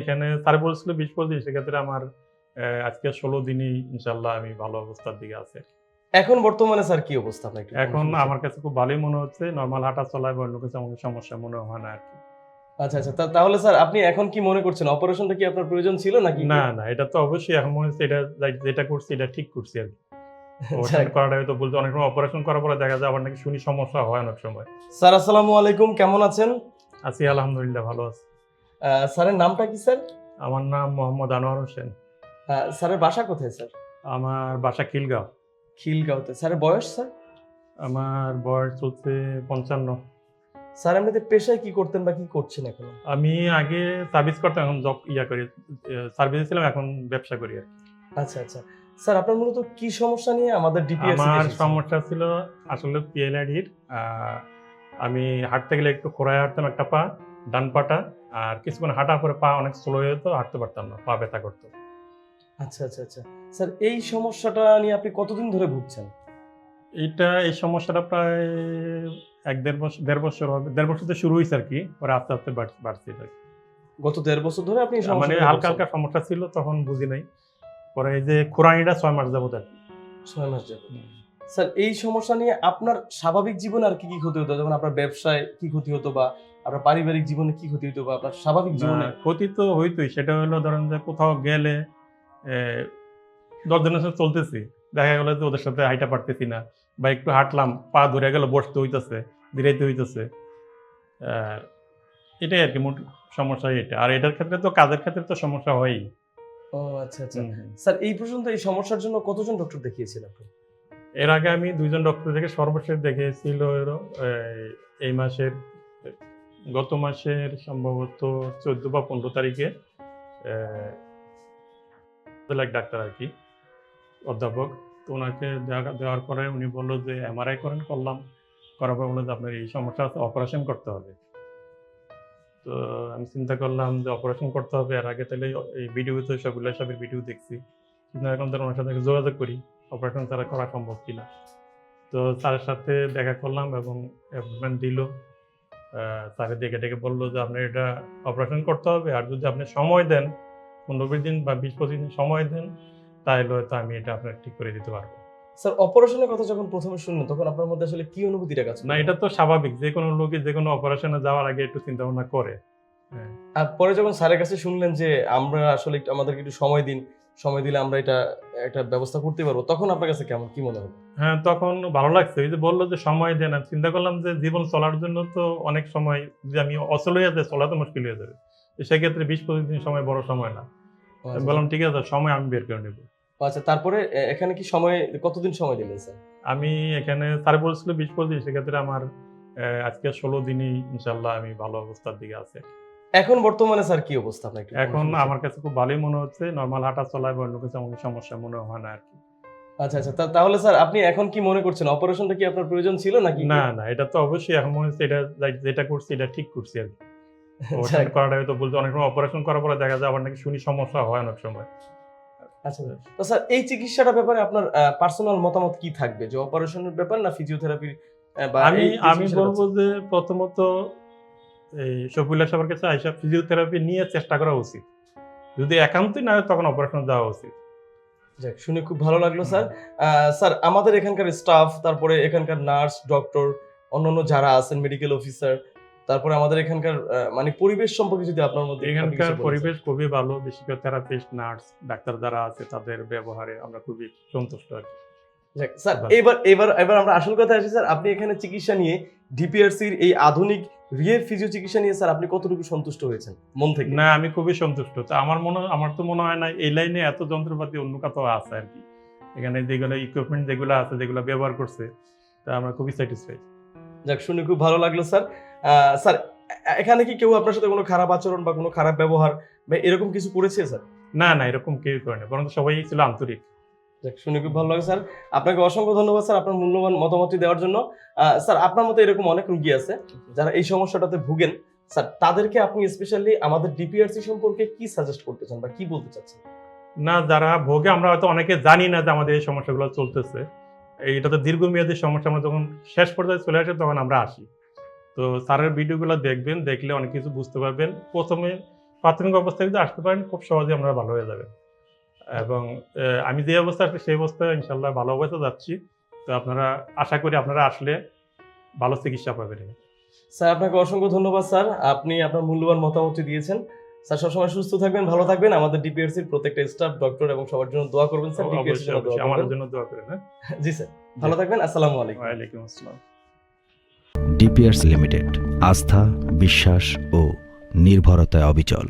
এখানে স্যার বলছিল বিশ পঁচিশ সেক্ষেত্রে আমার আজকে ষোলো দিনই ইনশাল্লাহ আমি ভালো অবস্থার দিকে আছে। এখন বর্তমানে স্যার কি অবস্থা আপনার এখন আমার কাছে খুব ভালোই মনে হচ্ছে নর্মাল হাঁটা চলায় বা অন্য কিছু আমাকে সমস্যা মনে হয় না আর কি। আচ্ছা আচ্ছা তাহলে স্যার আপনি এখন কি মনে করছেন? অপারেশনটা কি আপনার প্রয়োজন ছিল নাকি? না না এটা তো অবশ্যই এখন মনে হচ্ছে এটা যেটা করছি এটা ঠিক করছি আর কি। করাটা তো বলতে অনেক সময় অপারেশন করার পরে দেখা যায় আবার নাকি শুনি সমস্যা হয় অনেক সময়। স্যার আসসালামু আলাইকুম কেমন আছেন? আছি আলহামদুলিল্লাহ ভালো আছি। স্যারের নামটা কি স্যার? আমার নাম মোহাম্মদ আনোয়ার হোসেন। স্যারের বাসা কোথায় স্যার? আমার বাসা খিলগাঁও। খিলগাঁওতে। স্যারের বয়স স্যার? আমার বয়স চলছে পঞ্চান্ন। স্যার এমনিতে পেশায় কি করতেন বা কি করছেন এখন? আমি আগে সার্ভিস করতাম এখন জব ইয়া করি সার্ভিসে ছিলাম এখন ব্যবসা করি আর আচ্ছা আচ্ছা। স্যার আপনার মূলত কি সমস্যা নিয়ে আমাদের ডিপিএস আমার সমস্যা ছিল আসলে পিএলআইডির আমি হাঁটতে গেলে একটু খোড়ায় হাঁটতাম একটা পা। ডান পাটা আর কিছুক্ষণ হাঁটার পরে পা অনেক স্লো হয়ে যেত হাঁটতে পারতাম না পা ব্যথা করতো। আচ্ছা আচ্ছা আচ্ছা। স্যার এই সমস্যাটা নিয়ে আপনি কতদিন ধরে ভুগছেন? এইটা এই সমস্যাটা প্রায় এক দেড় বছর দেড় বছর হবে দেড় বছর তো শুরু হয়েছে আর কি পরে আস্তে আস্তে বাড়- বাড়ছে এটা। গত দেড় বছর ধরে আপনি মানে হালকা হালকা সমস্যা ছিল তখন বুঝি নাই। পরে এই যে খোরানিটা ছয় মাস যাবত আর কি। ছয় মাস যাবত। স্যার এই সমস্যা নিয়ে আপনার স্বাভাবিক জীবনে আর কি কি ক্ষতি হতো? যেমন আপনার ব্যবসায় কি ক্ষতি হতো বা আপনার পারিবারিক জীবনে কি ক্ষতি হতো বা আপনার স্বাভাবিক জীবনে? ক্ষতি তো হইতোই সেটা হলো ধরেন যে কোথাও গেলে এ, দশ জনের সাথে চলতেছি দেখা গেলো যে ওদের সাথে হাইটা পারতেছি না বা একটু হাঁটলাম পা ধরে গেল বসতে হইতেছে দিরাইতে হইতেছে। এটাই আর কি মোট সমস্যা এটা। আর এটার ক্ষেত্রে তো কাজের ক্ষেত্রে তো সমস্যা হয়ই। ও আচ্ছা আচ্ছা। স্যার এই পর্যন্ত এই সমস্যার জন্য কতজন ডক্টর দেখিয়েছিলেন আপনি? এর আগে আমি দুইজন ডক্টর থেকে সর্বশেষ দেখিয়েছিল এই মাসের গত মাসের সম্ভবত চোদ্দ বা পনেরো তারিখে এক ডাক্তার আর কি, অধ্যাপক, তো ওনাকে দেওয়ার পরে উনি বলল যে, এমআরআই করেন, করলাম। করার পর বলল যে, আপনার এই সমস্যা অপারেশন করতে হবে। তো আমি চিন্তা করলাম যে, অপারেশন করতে হবে, এর আগে তাহলে এই ভিডিও তো সবগুলো সবের ভিডিও দেখছি। কিন্তু এখন তাহলে ওনার সাথে যোগাযোগ করি, অপারেশন ছাড়া করা সম্ভব কিনা। তো স্যারের সাথে দেখা করলাম এবং অ্যাপয়েন্টমেন্ট দিল। স্যারের দেখে ডেকে বলল যে আপনার এটা অপারেশন করতে হবে আর যদি আপনি সময় দেন পনেরো দিন বা বিশ পঁচিশ দিন সময় দেন তাহলে হয়তো আমি এটা আপনার ঠিক করে দিতে পারব। স্যার অপারেশনের কথা যখন প্রথমে শুনলেন তখন আপনার মধ্যে আসলে কি অনুভূতিটা কাজ? না এটা তো স্বাভাবিক যে কোনো লোকে যে কোনো অপারেশনে যাওয়ার আগে একটু চিন্তা ভাবনা করে। হ্যাঁ। আর পরে যখন স্যারের কাছে শুনলেন যে আমরা আসলে একটু আমাদেরকে একটু সময় দিন সময় দিলে আমরা এটা একটা ব্যবস্থা করতে পারব। তখন আপনার কাছে কেমন কি মনে হলো হ্যাঁ তখন ভালো লাগছে। ওই যে বলল যে সময় দেন আমি চিন্তা করলাম যে জীবন চলার জন্য তো অনেক সময় যদি আমি অচল হয়ে যায় চলা তো মুশকিল হয়ে যাবে। সেক্ষেত্রে বিশ পঁচিশ দিন সময় বড় সময় না। আমি বললাম ঠিক আছে সময় আমি বের করে নেব। আচ্ছা তারপরে এখানে কি সময় কতদিন সময় দিলেন স্যার? আমি এখানে স্যার বলছিল বিশ পঁচিশ সেক্ষেত্রে আমার আজকে ষোলো দিনই ইনশাল্লাহ আমি ভালো অবস্থার দিকে আছে। এখন বর্তমানে স্যার কি অবস্থা? আপনার এখন আমার কাছে খুব ভালোই মনে হচ্ছে। নর্মাল হাঁটা চলায় অন্য কিছু আমাকে সমস্যা মনে হয় না আর কি। আচ্ছা আচ্ছা তাহলে স্যার আপনি এখন কি মনে করছেন? অপারেশনটা কি আপনার প্রয়োজন ছিল নাকি? না না এটা তো অবশ্যই এখন মনে হচ্ছে এটা যেটা করছি এটা ঠিক করছি আর কি। অপারেশন করাটা তো বলতে অনেক সময় অপারেশন করার পরে দেখা যায় আবার নাকি শুনি সমস্যা হয় অনেক সময়। আচ্ছা তো স্যার এই চিকিৎসাটা ব্যাপারে আপনার পার্সোনাল মতামত কি থাকবে? যে অপারেশনের ব্যাপার না ফিজিওথেরাপি আমি আমি বলব যে প্রথমত এই শফিউল্লাহ সাহেবের কাছে আইসা ফিজিওথেরাপি নিয়ে চেষ্টা করা উচিত। যদি একান্তই না হয় তখন অপারেশন যাওয়া উচিত। যাক শুনে খুব ভালো লাগল স্যার। স্যার আমাদের এখানকার স্টাফ তারপরে এখানকার নার্স ডক্টর অন্যান্য যারা আছেন মেডিকেল অফিসার তারপরে আমাদের এখানকার মানে পরিবেশ সম্পর্কে যদি আপনার মধ্যে এখানকার পরিবেশ খুবই ভালো। বেশি করে থেরাপিস্ট নার্স ডাক্তার যারা আছে তাদের ব্যবহারে আমরা খুবই সন্তুষ্ট কি স্যার। এবার এবার এবার আমরা আসল কথা আসি স্যার। আপনি এখানে চিকিৎসা নিয়ে ডিপিআরসির এই আধুনিক রিয়ে ফিজিও চিকিৎসা নিয়ে স্যার আপনি কতটুকু সন্তুষ্ট হয়েছেন মন থেকে? না আমি খুবই সন্তুষ্ট। তো আমার মনে আমার তো মনে হয় না এই লাইনে এত যন্ত্রপাতি অন্য কোথাও আছে আর কি। এখানে যেগুলো ইকুইপমেন্ট যেগুলো আছে যেগুলো ব্যবহার করছে তা আমরা খুবই স্যাটিসফাইড যাক শুনে খুব ভালো লাগল স্যার। স্যার এখানে কি কেউ আপনার সাথে কোনো খারাপ আচরণ বা কোনো খারাপ ব্যবহার বা এরকম কিছু করেছে স্যার? না না এরকম কেউ করে না বরং সবাই ছিল আন্তরিক। শুনে খুব ভালো লাগে স্যার। আপনাকে অসংখ্য ধন্যবাদ, স্যার, আপনার মূল্যবান মতামতটি দেওয়ার জন্য। স্যার, আপনার মতো এরকম অনেক রুগী আছে যারা এই সমস্যাটাতে ভুগেন। স্যার, তাদেরকে আপনি স্পেশালি আমাদের ডিপিআরসি সম্পর্কে কি সাজেস্ট করতে চান বা কি বলতে চাচ্ছেন? না, যারা ভোগে, আমরা হয়তো অনেকে জানি না যে আমাদের এই সমস্যাগুলো চলতেছে। এইটা তো দীর্ঘমেয়াদী সমস্যা, আমরা যখন শেষ পর্যায়ে চলে আসে, তখন আমরা আসি। তো স্যারের ভিডিওগুলো দেখবেন, দেখলে অনেক কিছু বুঝতে পারবেন। প্রথমে প্রাথমিক অবস্থায় যদি আসতে পারেন, খুব সহজে আমরা ভালো হয়ে যাবে এবং আমি যে অবস্থা আছি সেই অবস্থায় ইনশাল্লাহ ভালো অবস্থা যাচ্ছি। তো আপনারা আশা করি আপনারা আসলে ভালো চিকিৎসা পাবেন। স্যার আপনাকে অসংখ্য ধন্যবাদ স্যার। আপনি আপনার মূল্যবান মতামতটি দিয়েছেন। স্যার সবসময় সুস্থ থাকবেন ভালো থাকবেন। আমাদের ডিপিআরসির প্রত্যেকটা স্টাফ ডক্টর এবং সবার জন্য দোয়া করবেন স্যার। ডিপিআরসির জন্য আমাদের জন্য দোয়া করেন হ্যাঁ? জি স্যার। ভালো থাকবেন। আসসালামু আলাইকুম। ওয়ালাইকুম আসসালাম। ডিপিআরস লিমিটেড আস্থা বিশ্বাস ও নির্ভরতায় অবিচল।